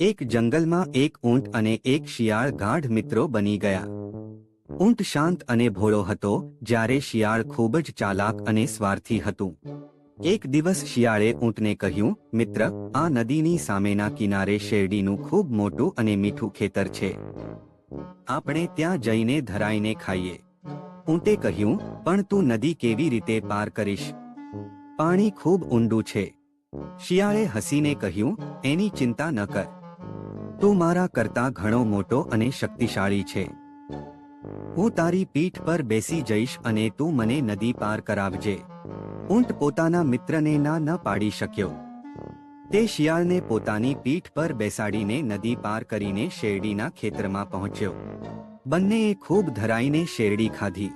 એક જંગલમાં એક ઊંટ અને એક શિયાળ ગાઢ મિત્રો બની ગયા. ઊંટ શાંત અને ભોળો હતો, જ્યારે શિયાળ ખૂબ જ ચાલાક અને સ્વાર્થી હતું. એક દિવસ શિયાળે ઊંટને કહ્યું, મિત્ર, આ નદીની સામેના કિનારે શેરડીનું ખૂબ મોટું અને મીઠું ખેતર છે. આપણે ત્યાં જઈને ધરાઈને ખાઈએ. ઊંટે કહ્યું, પણ તું નદી કેવી રીતે પાર કરીશ? પાણી ખૂબ ઊંડું છે. શિયાળે હસીને કહ્યું, એની ચિંતા ન કર. તું મારા કરતા ઘણો મોટો અને શક્તિશાળી છે. હું તારી પીઠ પર બેસી જઈશ અને તું મને નદી પાર કરાવજે. ઊંટ પોતાના મિત્રને ના ન પાડી શક્યો. તે શિયાળને પોતાની પીઠ પર બેસાડીને નદી પાર કરીને શેરડીના ખેતરમાં પહોંચ્યો. બંનેએ ખૂબ ધરાઈને શેરડી ખાધી.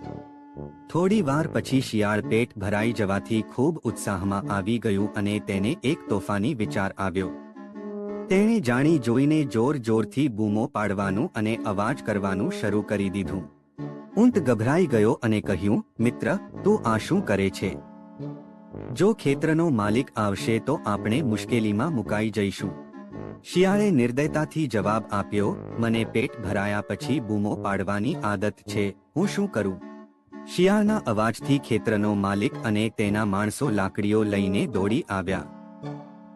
થોડી વાર પછી શિયાળ પેટ ભરાઈ જવાથી ખૂબ ઉત્સાહમાં આવી ગયું અને તેને એક તોફાની વિચાર આવ્યો. તેણે જાણી જોઈને જોર જોરથી બૂમો પાડવાનું અને અવાજ કરવાનું શરૂ કરી દીધું. ઊંટ ગભરાઈ ગયો અને કહ્યું, મિત્ર, તું આ શું કરે છે? જો ખેતરનો માલિક આવશે તો આપણે મુશ્કેલીમાં મુકાઈ જઈશું. શિયાળે નિર્દયતાથી જવાબ આપ્યો, મને પેટ ભરાયા પછી બૂમો પાડવાની આદત છે, હું શું કરું? શિયાળના અવાજથી ખેતરનો માલિક અને તેના માણસો લાકડીઓ લઈને દોડી આવ્યા.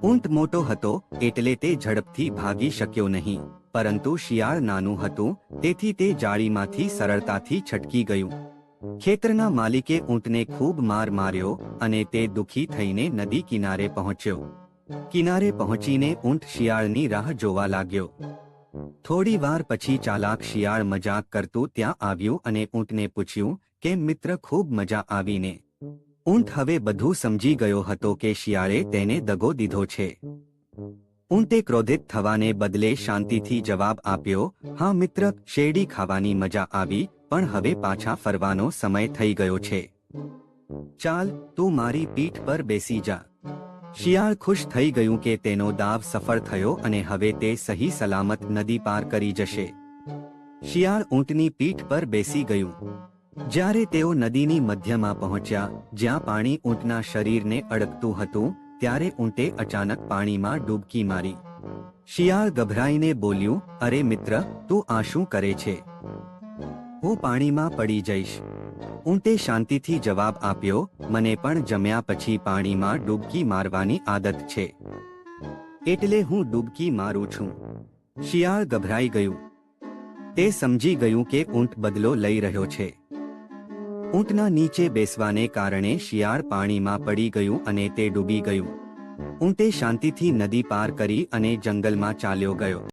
ઊંટ મોટો હતો એટલે તે ઝડપથી ભાગી શક્યો નહીં, પરંતુ શિયાળ નાનું હતું, તેથી તે જાળીમાંથી સરળતાથી છટકી ગયું. ખેતરના માલિકે ઊંટને ખૂબ માર માર્યો અને તે દુખી થઈને નદી કિનારે પહોંચ્યો. કિનારે પહોંચીને ઊંટ શિયાળની રાહ જોવા લાગ્યો. થોડી વાર પછી ચાલાક શિયાળ મજાક કરતું ત્યાં આવ્યું અને ઊંટને પૂછ્યું કે મિત્ર, ખૂબ મજા આવીને? ઊંટ હવે બધું સમજી ગયો હતો કે શિયાળે તેને દગો દીધો છે. ઊંટે ક્રોધિત થવાને બદલે શાંતિથી જવાબ આપ્યો, હા મિત્ર, શેરડી ખાવાની મજા આવી, પણ હવે પાછા ફરવાનો સમય થઈ ગયો છે. ચાલ, તું મારી પીઠ પર બેસી જા. શિયાળ ખુશ થઈ ગયું કે તેનો દાવ સફળ થયો અને હવે તે સહી સલામત નદી પાર કરી જશે. શિયાળ ઊંટની પીઠ પર બેસી ગયું. જ્યારે તેઓ નદીની મધ્યમાં પહોંચ્યા, જ્યાં પાણી ઊંટના શરીરને અડકતું હતું, ત્યારે ઊંટે અચાનક પાણીમાં ડૂબકી મારી. શિયાળ ગભરાઈને બોલ્યું, અરે મિત્ર, તું આ શું કરે છે? હું પાણીમાં પડી જઈશ. ઊંટે શાંતિથી જવાબ આપ્યો, મને પણ જમ્યા પછી પાણીમાં ડૂબકી મારવાની આદત છે. એટલે હું ડૂબકી મારું છું. શિયાળ ગભરાઈ ગયું. તે સમજી ગયું કે ઊંટ બદલો લઈ રહ્યો છે. ઊંટના નીચે બેસવાને કારણે શિયાળ પાણીમાં પડી ગયું અને તે ડૂબી ગયું. ઊંટે શાંતિથી નદી પાર કરી અને જંગલમાં ચાલ્યો ગયો.